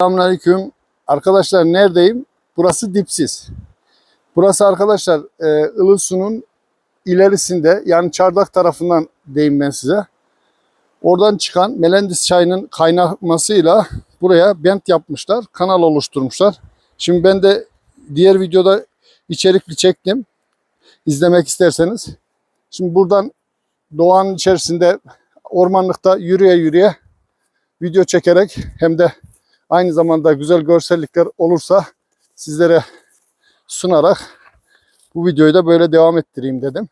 Selamünaleyküm. Arkadaşlar neredeyim? Burası dipsiz. Burası arkadaşlar e, Ilısu'nun ilerisinde yani Çardak tarafından deyim ben size. Oradan çıkan Melendis çayının kaynamasıyla buraya bent yapmışlar. Kanal oluşturmuşlar. Şimdi ben de diğer videoda içerikli çektim. İzlemek isterseniz. Şimdi buradan doğanın içerisinde ormanlıkta yürüye yürüye video çekerek hem de aynı zamanda güzel görsellikler olursa sizlere sunarak bu videoyu da böyle devam ettireyim dedim.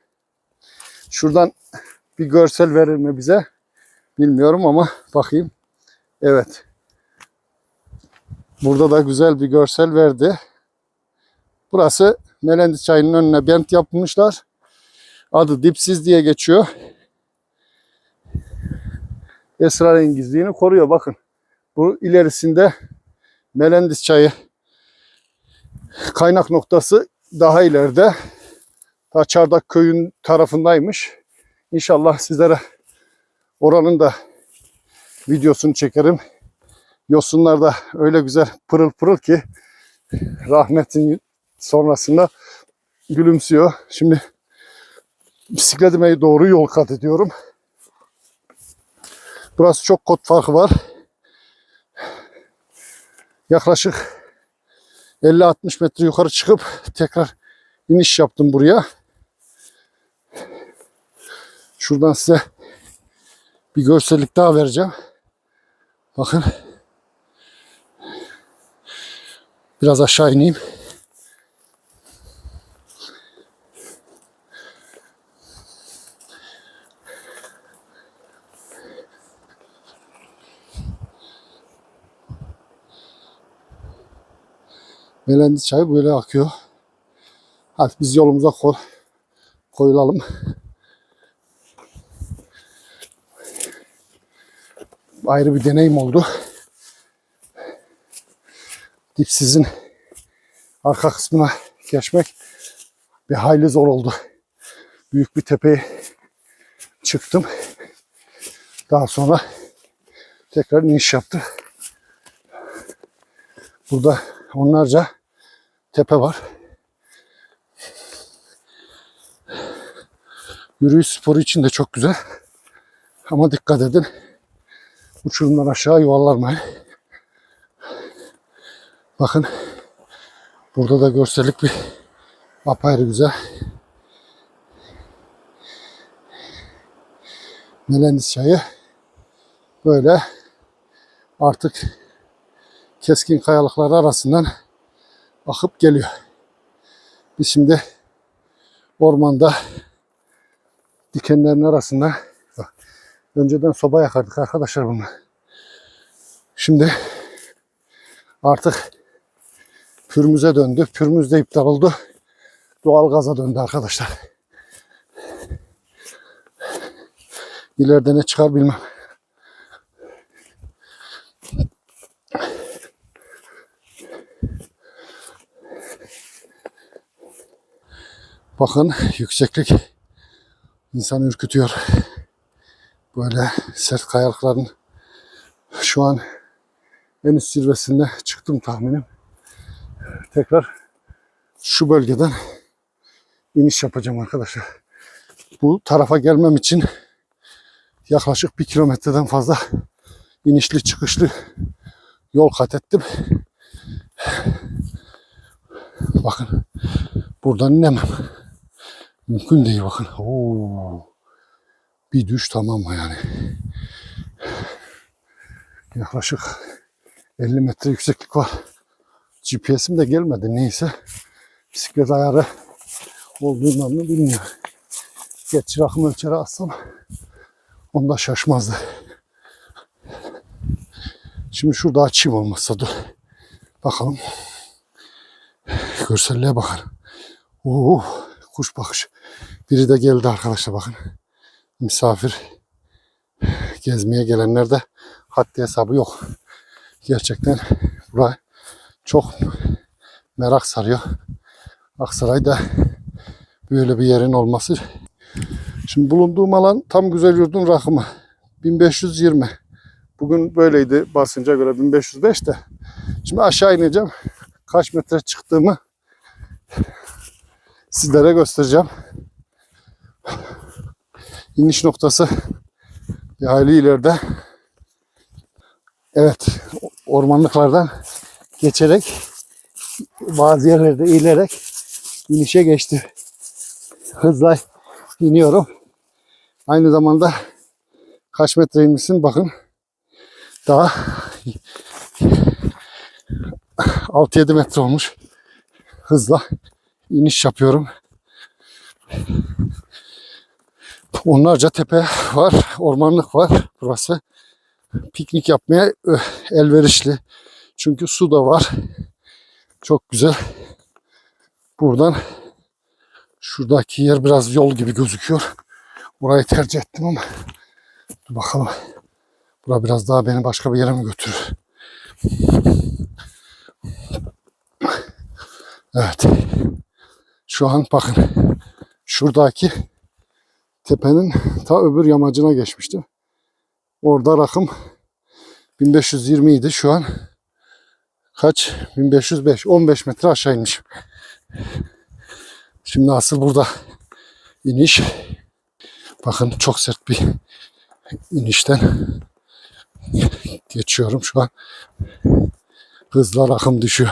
Şuradan bir görsel verir mi bize bilmiyorum ama bakayım. Evet. Burada da güzel bir görsel verdi. Burası Melendi Çayı'nın önüne bent yapmışlar. Adı Dipsiz diye geçiyor. Esrarengizliğini koruyor bakın. Bu ilerisinde Melendis çayı kaynak noktası daha ileride. Ta Çardak köyün tarafındaymış. İnşallah sizlere oranın da videosunu çekerim. Yosunlar da öyle güzel pırıl pırıl ki rahmetin sonrasında gülümsüyor. Şimdi bisikletime doğru yol kat ediyorum. Burası çok kot farkı var. Yaklaşık 50-60 metre yukarı çıkıp tekrar iniş yaptım buraya. Şuradan size bir görsellik daha vereceğim. Bakın. Biraz aşağı ineyim. Melendi çayı böyle akıyor. Hadi biz yolumuza koy, koyulalım. Ayrı bir deneyim oldu. Dipsizin arka kısmına geçmek bir hayli zor oldu. Büyük bir tepeye çıktım. Daha sonra tekrar iniş yaptı. Burada onlarca tepe var. Yürüyüş sporu için de çok güzel. Ama dikkat edin. Uçurumdan aşağı yuvarlanmayın. Bakın. Burada da görsellik bir apayrı güzel. Melendis çayı böyle artık keskin kayalıklar arasından akıp geliyor. Biz şimdi ormanda dikenlerin arasında önceden soba yakardık arkadaşlar bunu. Şimdi artık pürmüze döndü. Pürmüz de iptal oldu. Doğal gaza döndü arkadaşlar. İleride ne çıkar bilmem. Bakın yükseklik insanı ürkütüyor. Böyle sert kayalıkların şu an en üst zirvesinde çıktım tahminim. Tekrar şu bölgeden iniş yapacağım arkadaşlar. Bu tarafa gelmem için yaklaşık bir kilometreden fazla inişli çıkışlı yol kat ettim. Bakın buradan inemem. Mümkün değil bakın. Oo. Bir düş tamam mı yani? Yaklaşık 50 metre yükseklik var. GPS'im de gelmedi neyse. Bisiklet ayarı olduğundan mı bilmiyorum. Gerçi rakım ölçeri alsam onda şaşmazdı. Şimdi şurada açayım olmazsa dur. Bakalım. Görselliğe bakın. Oo, kuş bakış. Biri de geldi arkadaşlar bakın. Misafir gezmeye gelenler de haddi hesabı yok. Gerçekten buraya çok merak sarıyor. Aksaray'da böyle bir yerin olması. Şimdi bulunduğum alan tam Güzel Yurdun rakımı. 1520. Bugün böyleydi basınca göre 1505 de Şimdi aşağı ineceğim. Kaç metre çıktığımı sizlere göstereceğim. İniş noktası bir hayli ileride. Evet, ormanlıklardan geçerek bazı yerlerde ilerek inişe geçti. Hızla iniyorum. Aynı zamanda kaç metre inmişsin bakın. Daha 6-7 metre olmuş. Hızla iniş yapıyorum. Onlarca tepe var, ormanlık var burası. Piknik yapmaya ö, elverişli. Çünkü su da var. Çok güzel. Buradan şuradaki yer biraz yol gibi gözüküyor. Burayı tercih ettim ama dur bakalım. Bura biraz daha beni başka bir yere mi götürür? Evet. Şu an bakın şuradaki tepenin ta öbür yamacına geçmiştim. Orada rakım 1520 idi. Şu an kaç? 1505. 15 metre aşağı inmiş. Şimdi asıl burada iniş. Bakın çok sert bir inişten geçiyorum şu an. Hızla rakım düşüyor.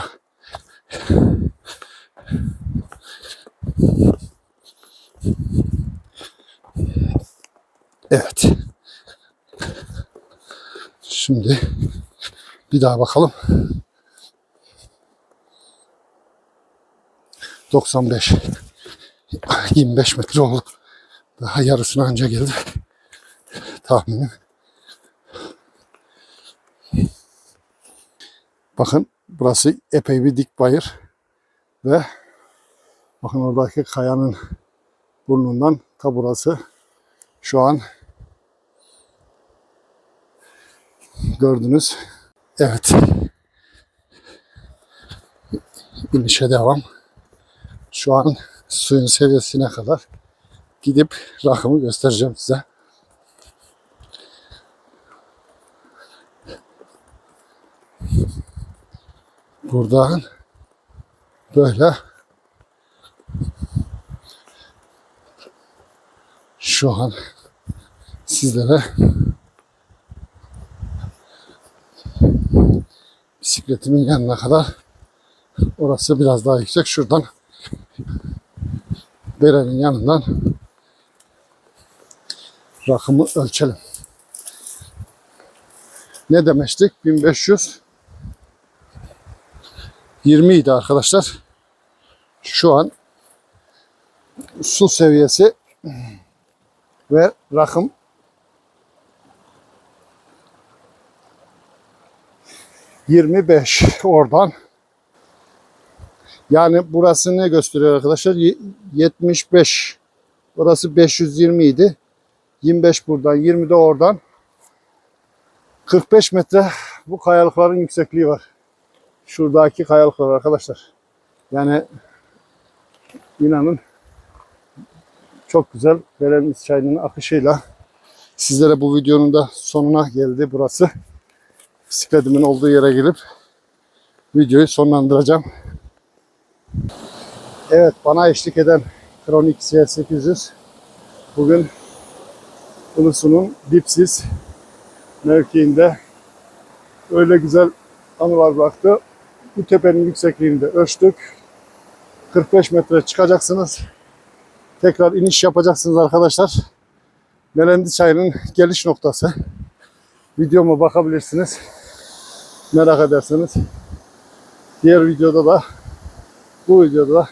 Evet. Şimdi bir daha bakalım. 95 25 metre oldu. Daha yarısına anca geldi. Tahminim. Bakın burası epey bir dik bayır ve bakın oradaki kayanın burnundan ta burası şu an gördünüz. Evet. İnişe devam. Şu an suyun seviyesine kadar gidip rakımı göstereceğim size. Buradan böyle şu an sizlere bisikletimin yanına kadar orası biraz daha yüksek. Şuradan derenin yanından rakımı ölçelim. Ne demiştik? 1500 20 idi arkadaşlar. Şu an su seviyesi ve rakım Yirmi beş oradan. Yani burası ne gösteriyor arkadaşlar? Ye- 75. Burası 520 idi. 25 buradan, 20 de oradan. 45 metre bu kayalıkların yüksekliği var. Şuradaki kayalıklar arkadaşlar. Yani inanın çok güzel Bereniz çayının akışıyla sizlere bu videonun da sonuna geldi burası. Bisikletimin olduğu yere gelip videoyu sonlandıracağım. Evet bana eşlik eden Kronik CS800 bugün Ulusu'nun dipsiz mevkiinde öyle güzel anılar bıraktı. Bu tepenin yüksekliğini de ölçtük. 45 metre çıkacaksınız. Tekrar iniş yapacaksınız arkadaşlar. Melendi Çayı'nın geliş noktası. Videoma bakabilirsiniz. Merak ederseniz. Diğer videoda da bu videoda da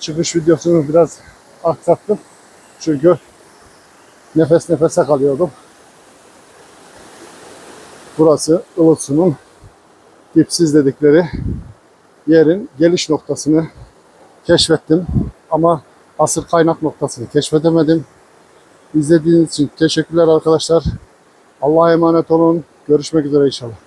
çıkış videosunu biraz aksattım. Çünkü nefes nefese kalıyordum. Burası Ilısu'nun dipsiz dedikleri yerin geliş noktasını keşfettim. Ama asıl kaynak noktasını keşfedemedim. İzlediğiniz için teşekkürler arkadaşlar. Allah'a emanet olun. Görüşmek üzere inşallah.